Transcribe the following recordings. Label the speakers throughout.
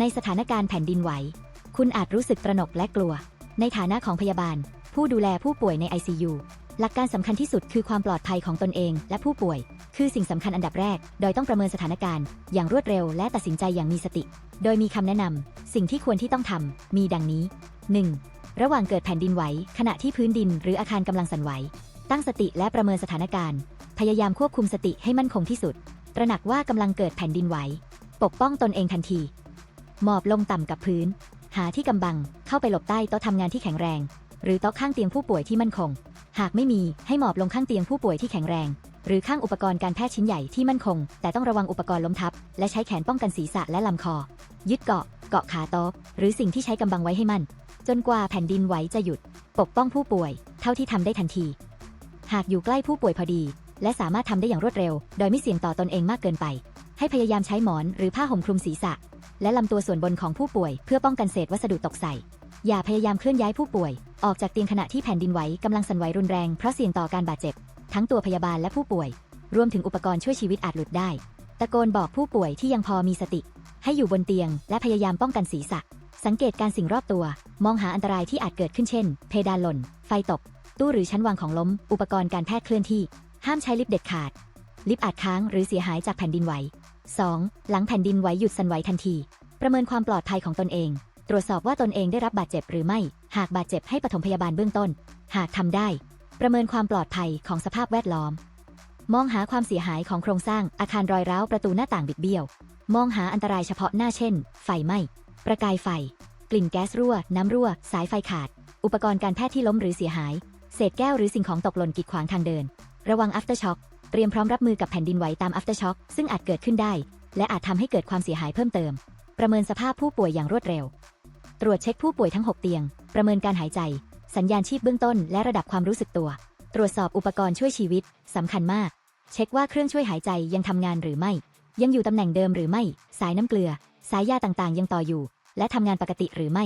Speaker 1: ในสถานการณ์แผ่นดินไหว คุณอาจรู้สึกตระหนกและกลัว ในฐานะของพยาบาล ผู้ดูแลผู้ป่วยใน ICU หลักการสำคัญที่สุดคือความปลอดภัยของตนเองและผู้ป่วย คือสิ่งสำคัญอันดับแรก โดยต้องประเมินสถานการณ์ อย่างรวดเร็วและตัดสินใจอย่างมีสติ โดยมีคำแนะนำสิ่งที่ควรที่ต้องทำมีดังนี้ 1. ระหว่างเกิดแผ่นดินไหว ขณะที่พื้นดินหรืออาคารกำลังสั่นไหว ตั้งสติและประเมินสถานการณ์ พยายามควบคุมสติให้มั่นคงที่สุด ตระหนักว่ากำลังเกิดแผ่นดินไหว ปกป้องตนเองทันที หมอบลงต่ำกับพื้น หาที่กำบัง เข้าไปหลบใต้โต๊ะทำงานที่แข็งแรง หรือโต๊ะข้างเตียงผู้ป่วยที่มั่นคง หากไม่มีให้หมอบลงข้างเตียงผู้ป่วยที่แข็งแรง หรือข้างอุปกรณ์การแพทย์ชิ้นใหญ่ที่มั่นคง แต่ต้องระวังอุปกรณ์ล้มทับ และใช้แขนป้องกันศีรษะและลำคอ ยึดเกาะ เกาะขาโต๊ะหรือสิ่งที่ใช้กำบังไว้ให้มั่น จนกว่าแผ่นดินไหวจะหยุด ปกป้องผู้ป่วย เท่าที่ทำได้ทันที หากอยู่ใกล้ผู้ป่วยพอดี และสามารถทำได้อย่างรวดเร็ว โดยไม่เสี่ยงต่อตนเองมากเกินไป ให้พยายามใช้หมอนหรือผ้าห่มคลุมศีรษะ และลำตัวส่วนบนของผู้ป่วย เพื่อป้องกันเศษวัสดุตกใส่ อย่าพยายามเคลื่อนย้ายผู้ป่วย ออกจากเตียงขณะที่แผ่นดินไหวกำลังสั่นไหวรุนแรงเพราะเสี่ยงต่อการบาดเจ็บ ทั้งตัวพยาบาลและผู้ป่วย รวมถึงอุปกรณ์ช่วยชีวิตอาจหลุดได้ ตะโกนบอกผู้ป่วยที่ยังพอมีสติ ให้อยู่บนเตียง และพยายามป้องกันศีรษะ สังเกตการสิ่งรอบตัว มองหาอันตรายที่อาจเกิดขึ้นเช่น เพดานหล่น ไฟตก ตู้หรือชั้นวางของล้ม อุปกรณ์การแพทย์เคลื่อนที่ ห้ามใช้ลิฟต์เด็ดขาด ลิฟต์อาจค้างหรือเสียหายจากแผ่นดินไหว 2. หลังแผ่นดินไหวหยุดสั่นไหวทันที ประเมินความปลอดภัยของตนเอง ตรวจสอบว่าตนเองได้รับบาดเจ็บหรือไม่ หากบาดเจ็บให้ปฐมพยาบาลเบื้องต้น หากทำได้ ประเมินความปลอดภัยของสภาพแวดล้อม มองหาความเสียหายของโครงสร้างอาคารรอยร้าวประตูหน้าต่างบิดเบี้ยว มองหาอันตรายเฉพาะหน้าเช่น ไฟไหม้ ประกายไฟ กลิ่นแก๊สรั่ว น้ำรั่ว สายไฟขาด อุปกรณ์การแพทย์ที่ล้มหรือเสียหาย เศษแก้วหรือสิ่งของตกหล่นกีดขวางทางเดิน ระวัง aftershock เตรียมพร้อมรับมือกับแผ่นดินไหวตาม aftershock ซึ่งอาจเกิดขึ้นได้ และอาจทำให้เกิดความเสียหายเพิ่มเติม ประเมินสภาพผู้ป่วยอย่างรวดเร็ว ตรวจเช็คผู้ป่วยทั้ง 6 เตียง ประเมินการหายใจ สัญญาณชีพเบื้องต้น และระดับความรู้สึกตัว ตรวจสอบอุปกรณ์ช่วยชีวิตสำคัญมาก เช็คว่าเครื่องช่วยหายใจยังทำงานหรือไม่ ยังอยู่ตำแหน่งเดิมหรือไม่ สายน้ำเกลือ สายยาต่างๆ ยังต่ออยู่ และทำงานปกติหรือไม่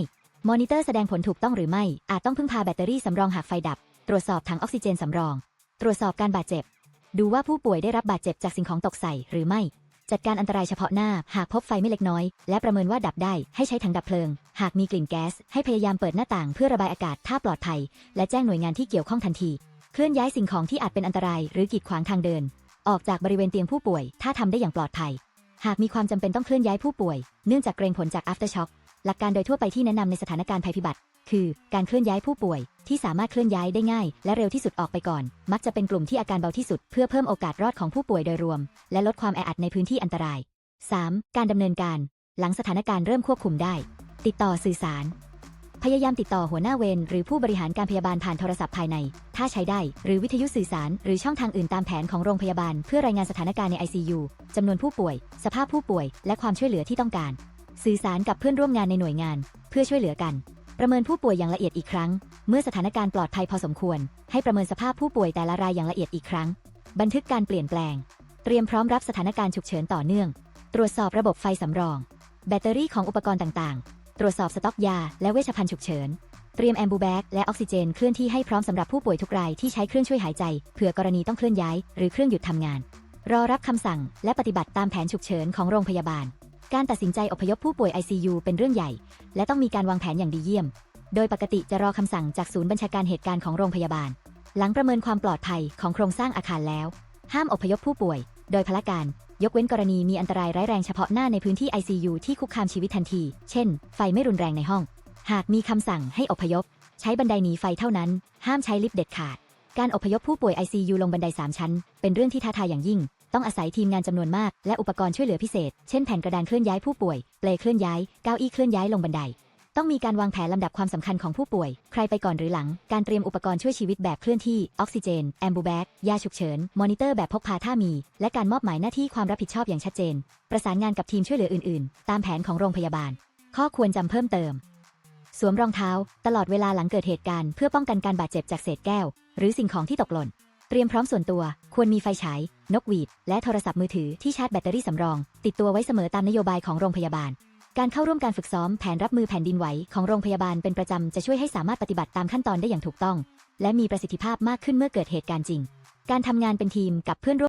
Speaker 1: มอนิเตอร์แสดงผลถูกต้องหรือไม่ อาจต้องพึ่งพาแบตเตอรี่สำรองหากไฟดับ ตรวจสอบถังออกซิเจนสำรอง ตรวจสอบการบาดเจ็บ ดูว่าผู้ป่วยได้รับบาดเจ็บจากสิ่งของตกใส่หรือไม่ จัดการอันตรายเฉพาะหน้า หากพบไฟไม่เล็กน้อย และประเมินว่าดับได้ ให้ใช้ถังดับเพลิง หากมีกลิ่นแก๊ส ให้พยายามเปิดหน้าต่างเพื่อระบายอากาศถ้าปลอดภัย และแจ้งหน่วยงานที่เกี่ยวข้องทันที เคลื่อนย้ายสิ่งของที่อาจเป็นอันตรายหรือกีดขวางทางเดิน ออกจากบริเวณเตียงผู้ป่วย ถ้าทำได้อย่างปลอดภัย หากมีความจำเป็นต้องเคลื่อนย้ายผู้ป่วย เนื่องจากเกรงผลจาก aftershock หลักการโดยทั่วไปที่แนะนำในสถานการณ์ภัยพิบัติ คือ การเคลื่อนย้ายผู้ป่วยที่สามารถเคลื่อนย้ายได้ง่าย และเร็วที่สุดออกไปก่อน มักจะเป็นกลุ่มที่อาการเบาที่สุด เพื่อเพิ่มโอกาสรอดของผู้ป่วยโดยรวม และลดความแออัดในพื้นที่อันตราย 3. การดำเนินการ หลังสถานการณ์เริ่มควบคุมได้ ติดต่อสื่อสาร พยายามติดต่อหัวหน้าเวรหรือผู้บริหารการพยาบาลผ่านโทรศัพท์ภายใน ถ้าใช้ได้ หรือวิทยุสื่อสาร หรือช่องทางอื่นตามแผนของโรงพยาบาล เพื่อรายงานสถานการณ์ใน ICU จำนวนผู้ป่วย สภาพผู้ป่วย และความช่วยเหลือที่ต้องการ สื่อสารกับเพื่อนร่วมงานในหน่วยงาน เพื่อช่วยเหลือกัน ประเมินผู้ป่วยอย่างละเอียดอีกครั้ง เมื่อสถานการณ์ปลอดภัยพอสมควร ให้ประเมินสภาพผู้ป่วยแต่ละรายอย่างละเอียดอีกครั้ง บันทึกการเปลี่ยนแปลง เตรียมพร้อมรับสถานการณ์ฉุกเฉินต่อเนื่อง ตรวจสอบระบบไฟสำรอง แบตเตอรี่ของอุปกรณ์ต่างๆ ตรวจสอบสต็อกยา และเวชภัณฑ์ฉุกเฉินเตรียมแอมบูแบกและออกซิเจน เคลื่อนที่ให้พร้อมสำหรับผู้ป่วยทุกรายที่ใช้เครื่องช่วยหายใจเผื่อกรณีต้องเคลื่อนย้าย หรือเครื่องหยุดทำงาน รอรับคำสั่งและปฏิบัติตามแผนฉุกเฉินของโรงพยาบาล การตัดสินใจอพยพผู้ป่วย ICU เป็นเรื่องใหญ่ และต้องมีการวางแผนอย่างดีเยี่ยม โดยปกติจะรอคำสั่งจากศูนย์บัญชาการเหตุการณ์ของโรงพยาบาล หลังประเมินความปลอดภัยของโครงสร้างอาคารแล้ว ห้ามอพยพผู้ป่วย โดยพละการ ยกเว้นกรณีมีอันตรายร้ายแรงเฉพาะหน้าในพื้นที่ ICU ที่คุกคามชีวิตทันที เช่น ไฟไม่รุนแรงในห้อง หากมีคำสั่งให้อพยพ ใช้บันไดหนีไฟเท่านั้น ห้ามใช้ลิฟต์เด็ดขาด การอพยพผู้ป่วย ICU ลงบันได3ชั้น เป็นเรื่องที่ท้าทายอย่างยิ่ง ต้องอาศัยทีมงานจำนวนมาก และอุปกรณ์ช่วยเหลือพิเศษ เช่นแผ่นกระดานเคลื่อนย้ายผู้ป่วย เปลเคลื่อนย้าย เก้าอี้เคลื่อนย้ายลงบันได ต้องมีการวางแผนลำดับความสำคัญของผู้ป่วย ใครไปก่อนหรือหลัง การเตรียมอุปกรณ์ช่วยชีวิตแบบเคลื่อนที่ ออกซิเจน แอมบูแบก ยาฉุกเฉิน มอนิเตอร์แบบพกพาถ้ามี และการมอบหมายหน้าที่ความรับผิดชอบอย่างชัดเจน ประสานงานกับทีมช่วยเหลืออื่น ๆ ตามแผนของโรงพยาบาล ข้อควรจำเพิ่มเติม สวมรองเท้า ตลอดเวลาหลังเกิดเหตุการณ์เพื่อป้องกันการบาดเจ็บจากเศษแก้ว หรือสิ่งของที่ตกหล่น เตรียมพร้อมส่วนตัว ควรมีไฟฉาย นกหวีด และโทรศัพท์มือถือที่ชาร์จแบตเตอรี่สำรอง ติดตัวไว้เสมอตามนโยบายของโรงพยาบาล การเข้าร่วมการฝึกซ้อมแผนรับมือแผ่นดินไหวของโรงพยาบาลเป็นประจำจะช่วยให้สามารถปฏิบัติตามขั้นตอนได้อย่างถูกต้อง และมีประสิทธิภาพมากขึ้นเมื่อเกิดเหตุการณ์จริง การทำงานเป็นทีมกับเพื่อนร่วม